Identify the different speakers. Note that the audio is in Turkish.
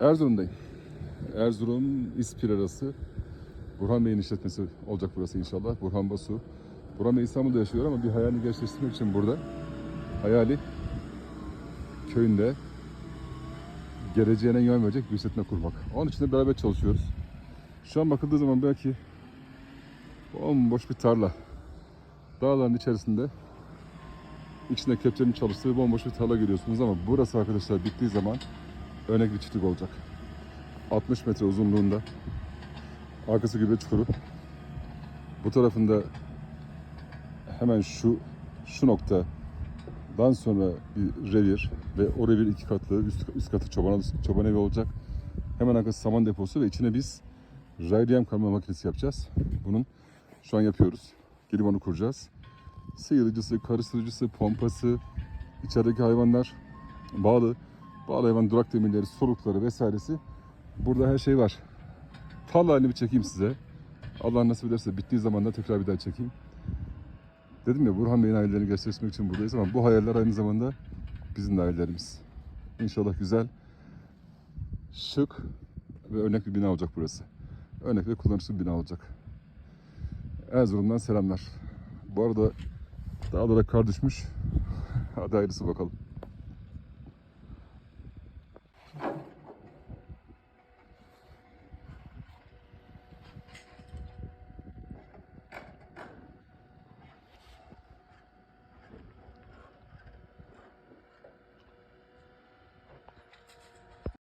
Speaker 1: Erzurum'dayım. Erzurum İspir arası Burhan Bey'in işletmesi olacak burası inşallah. Burhan Basu. Burhan Bey İstanbul'da yaşıyor ama bir hayalini gerçekleştirmek için burada. Hayali köyünde geleceğine yön verecek bir işletme kurmak. Onun için de beraber çalışıyoruz. Şu an bakıldığı zaman belki bomboş bir tarla. Dağların içerisinde içinde kepçenin çalıştığı bomboş bir tarla görüyorsunuz ama burası arkadaşlar bittiği zaman örnek bir çiftlik olacak. 60 metre uzunluğunda arkası gibi çukuru. Bu tarafında hemen şu şu noktadan sonra bir revir ve o revir iki katlı üst, üst katı çoban, çoban evi olacak. Hemen arkası saman deposu ve içine biz rayliyem karma makinesi yapacağız. Bunun şu an yapıyoruz. Gelip onu kuracağız. Sıyırıcısı, karıştırıcısı, pompası, içerideki hayvanlar bağlı. Bağlı hayvan durak demirleri, solukları vesairesi. Burada her şey var. Tarla halini bir çekeyim size. Allah nasip ederse bittiği zaman da tekrar bir daha çekeyim. Dedim ya Burhan Bey'in hayallerini gerçekleştirmek için buradayız ama bu hayaller aynı zamanda bizim de hayallerimiz. İnşallah güzel, şık ve örnek bir bina olacak burası. Örnek ve kullanışlı bir bina olacak. Erzurum'dan selamlar. Bu arada dağlara kar düşmüş. Hadi hayırlısı bakalım. Thank you.